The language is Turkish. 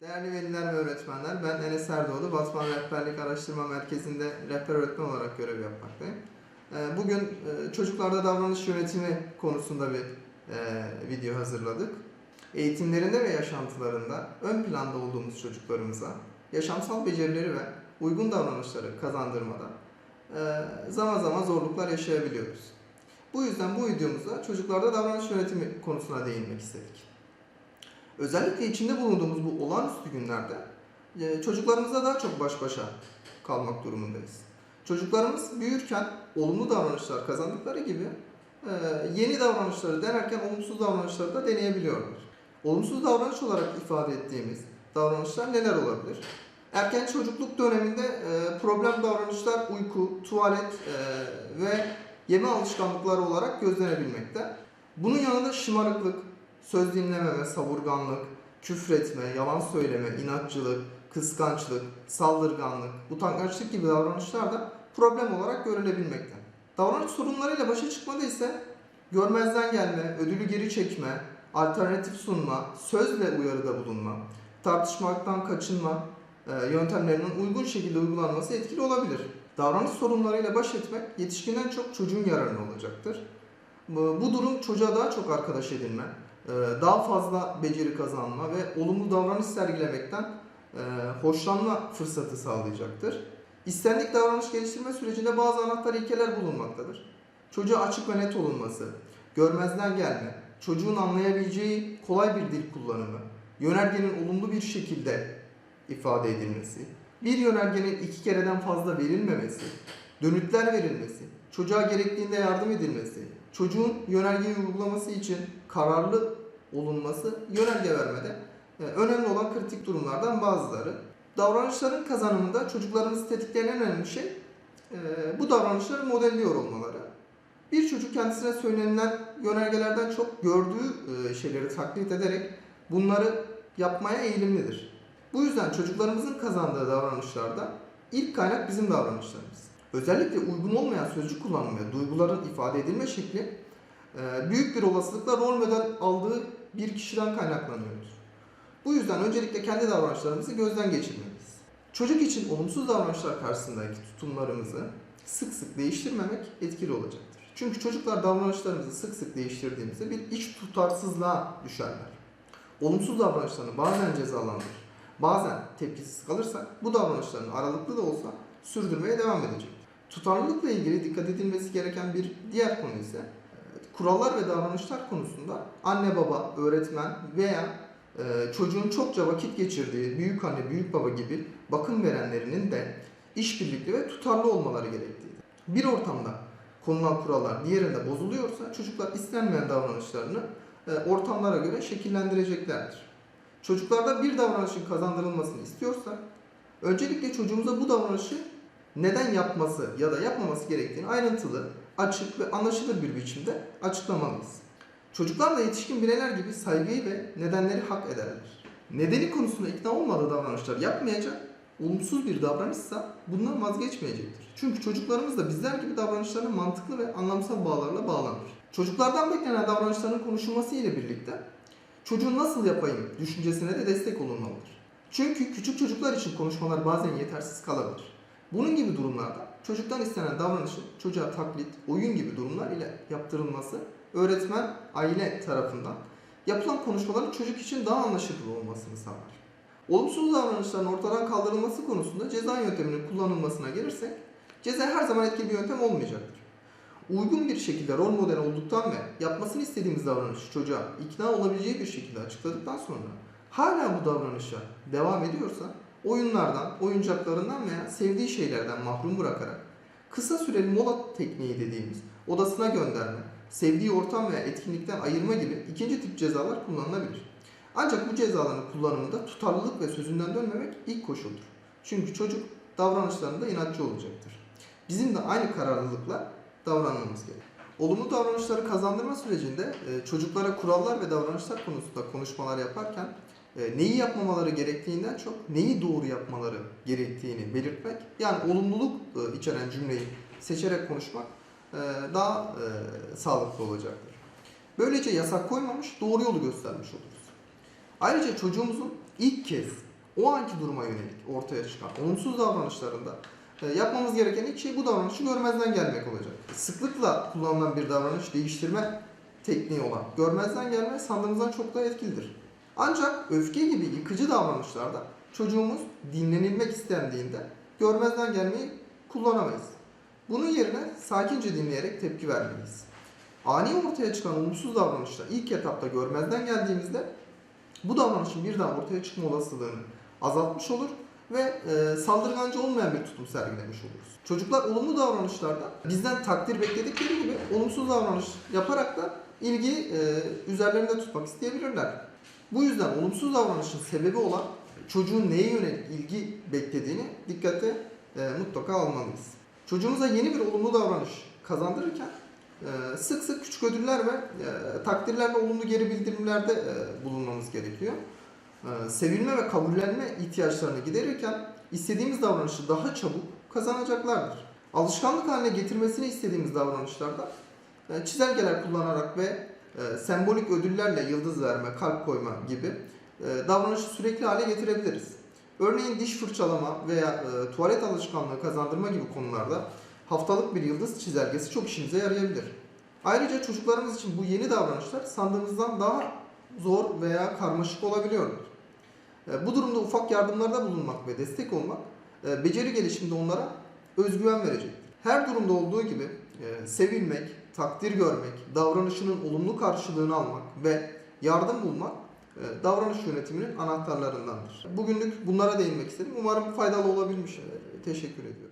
Değerli veliler ve öğretmenler, ben Enes Erdoğdu, Batman Rehberlik Araştırma Merkezi'nde rehber öğretmen olarak görev yapmaktayım. Ee, Bugün e, çocuklarda davranış yönetimi konusunda bir e, video hazırladık. Eğitimlerinde ve yaşantılarında ön planda olduğumuz çocuklarımıza yaşamsal becerileri ve uygun davranışları kazandırmada e, zaman zaman zorluklar yaşayabiliyoruz. Bu yüzden bu videomuzda çocuklarda davranış yönetimi konusuna değinmek istedik. Özellikle içinde bulunduğumuz bu olağanüstü günlerde e, çocuklarımızla daha çok baş başa kalmak durumundayız. Çocuklarımız büyürken olumlu davranışlar kazandıkları gibi e, yeni davranışları denerken olumsuz davranışları da deneyebiliyorlar. Olumsuz davranış olarak ifade ettiğimiz davranışlar neler olabilir? Erken çocukluk döneminde e, problem davranışlar uyku, tuvalet ve yeme alışkanlıkları olarak gözlenebilmekte. Bunun yanında şımarıklık, söz dinlememe, savurganlık, küfretme, yalan söyleme, inatçılık, kıskançlık, saldırganlık, utangaçlık gibi davranışlar da problem olarak görülebilmekte. Davranış sorunlarıyla başa çıkmada ise görmezden gelme, ödülü geri çekme, alternatif sunma, sözle uyarıda bulunma, tartışmaktan kaçınma e, yöntemlerinin uygun şekilde uygulanması etkili olabilir. Davranış sorunlarıyla baş etmek yetişkinden çok çocuğun yararına olacaktır. Bu durum çocuğa daha çok arkadaş edinme, daha fazla beceri kazanma ve olumlu davranış sergilemekten e, hoşlanma fırsatı sağlayacaktır. İstendik davranış geliştirme sürecinde bazı anahtar ilkeler bulunmaktadır. Çocuğa açık ve net olunması, görmezden gelme, çocuğun anlayabileceği kolay bir dil kullanımı, yönergenin olumlu bir şekilde ifade edilmesi, bir yönergenin iki kereden fazla verilmemesi, dönütler verilmesi, çocuğa gerektiğinde yardım edilmesi, çocuğun yönergeyi uygulaması için kararlı olunması yönerge vermede e, önemli olan kritik durumlardan bazıları. Davranışların kazanımında çocuklarımızı tetikleyen en önemli şey e, bu davranışları modelliyor olmaları. Bir çocuk kendisine söylenilen yönergelerden çok gördüğü e, şeyleri taklit ederek bunları yapmaya eğilimlidir. Bu yüzden çocuklarımızın kazandığı davranışlarda ilk kaynak bizim davranışlarımız. Özellikle uygun olmayan sözcük kullanımı duyguların ifade edilme şekli e, büyük bir olasılıkla rol model aldığı bir kişiden kaynaklanıyordur. Bu yüzden öncelikle kendi davranışlarımızı gözden geçirmeliyiz. Çocuk için olumsuz davranışlar karşısındaki tutumlarımızı sık sık değiştirmemek etkili olacaktır. Çünkü çocuklar davranışlarımızı sık sık değiştirdiğimizde bir iç tutarsızlığa düşerler. Olumsuz davranışlarını bazen cezalandırır, bazen tepkisiz kalırsak bu davranışlarını aralıklı da olsa sürdürmeye devam edecek. Tutarlılıkla ilgili dikkat edilmesi gereken bir diğer konu ise e, kurallar ve davranışlar konusunda anne baba, öğretmen veya e, çocuğun çokça vakit geçirdiği büyük anne, büyük baba gibi bakım verenlerinin de işbirlikli ve tutarlı olmaları gerektiğidir. Bir ortamda konulan kurallar diğerinde bozuluyorsa çocuklar istenmeyen davranışlarını e, ortamlara göre şekillendireceklerdir. Çocuklarda bir davranışın kazandırılmasını istiyorsak öncelikle çocuğumuza bu davranışı neden yapması ya da yapmaması gerektiğini ayrıntılı, açık ve anlaşılır bir biçimde açıklamalıyız. Çocuklar da yetişkin bireyler gibi saygıyı ve nedenleri hak ederler. Nedeni konusunda ikna olmadığı davranışlar yapmayacak, olumsuz bir davranışsa bundan vazgeçmeyecektir. Çünkü çocuklarımız da bizler gibi davranışlarına mantıklı ve anlamsal bağlarla bağlanır. Çocuklardan beklenen davranışların konuşulması ile birlikte çocuğun nasıl yapayım düşüncesine de destek olunmalıdır. Çünkü küçük çocuklar için konuşmalar bazen yetersiz kalabilir. Bunun gibi durumlarda çocuktan istenen davranışın çocuğa taklit, oyun gibi durumlar ile yaptırılması öğretmen, aile tarafından yapılan konuşmaların çocuk için daha anlaşılır olmasını sağlar. Olumsuz davranışların ortadan kaldırılması konusunda ceza yönteminin kullanılmasına gelirsek, ceza her zaman etkili bir yöntem olmayacaktır. Uygun bir şekilde rol model olduktan ve yapmasını istediğimiz davranışı çocuğa ikna olabileceği bir şekilde açıkladıktan sonra hala bu davranışa devam ediyorsa oyunlardan, oyuncaklarından veya sevdiği şeylerden mahrum bırakarak kısa süreli mola tekniği dediğimiz odasına gönderme, sevdiği ortam veya etkinlikten ayırma gibi ikinci tip cezalar kullanılabilir. Ancak bu cezaların kullanımında tutarlılık ve sözünden dönmemek ilk koşuldur. Çünkü çocuk davranışlarında inatçı olacaktır. Bizim de aynı kararlılıkla davranmamız gerekir. Olumlu davranışları kazandırma sürecinde e, çocuklara kurallar ve davranışlar konusunda konuşmalar yaparken neyi yapmamaları gerektiğinden çok neyi doğru yapmaları gerektiğini belirtmek yani olumluluk e, içeren cümleyi seçerek konuşmak e, daha e, sağlıklı olacaktır. Böylece yasak koymamış doğru yolu göstermiş oluruz. Ayrıca çocuğumuzun ilk kez o anki duruma yönelik ortaya çıkan olumsuz davranışlarında yapmamız gereken ilk şey bu davranışı görmezden gelmek olacak. Sıklıkla kullanılan bir davranış değiştirme tekniği olan görmezden gelme sandığımızdan çok daha etkilidir. Ancak öfke gibi yıkıcı davranışlarda çocuğumuz dinlenilmek istendiğinde görmezden gelmeyi kullanamayız. Bunun yerine sakince dinleyerek tepki vermeliyiz. Ani ortaya çıkan olumsuz davranışla ilk etapta görmezden geldiğimizde bu davranışın bir daha ortaya çıkma olasılığını azaltmış olur ve e, saldırgancı olmayan bir tutum sergilemiş oluruz. Çocuklar olumlu davranışlarda bizden takdir bekledikleri gibi olumsuz davranış yaparak da ilgiyi e, üzerlerinde tutmak isteyebilirler. Bu yüzden olumsuz davranışın sebebi olan çocuğun neye yönelik ilgi beklediğini dikkate e, mutlaka almalıyız. Çocuğumuza yeni bir olumlu davranış kazandırırken e, sık sık küçük ödüller ve e, takdirlerle olumlu geri bildirimlerde e, bulunmamız gerekiyor. E, sevilme ve kabullenme ihtiyaçlarını giderirken istediğimiz davranışı daha çabuk kazanacaklardır. Alışkanlık haline getirmesini istediğimiz davranışlarda e, çizelgeler kullanarak ve e, sembolik ödüllerle yıldız verme, kalp koyma gibi e, davranışı sürekli hale getirebiliriz. Örneğin diş fırçalama veya e, tuvalet alışkanlığı kazandırma gibi konularda haftalık bir yıldız çizelgesi çok işimize yarayabilir. Ayrıca çocuklarımız için bu yeni davranışlar sandığımızdan daha zor veya karmaşık olabiliyordur. E, Bu durumda ufak yardımlarda bulunmak ve destek olmak e, beceri gelişiminde onlara özgüven verecektir. Her durumda olduğu gibi e, sevilmek, takdir görmek, davranışının olumlu karşılığını almak ve yardım bulmak e, davranış yönetiminin anahtarlarındandır. Bugünlük bunlara değinmek istedim. Umarım faydalı olabilmiş. Teşekkür ediyorum.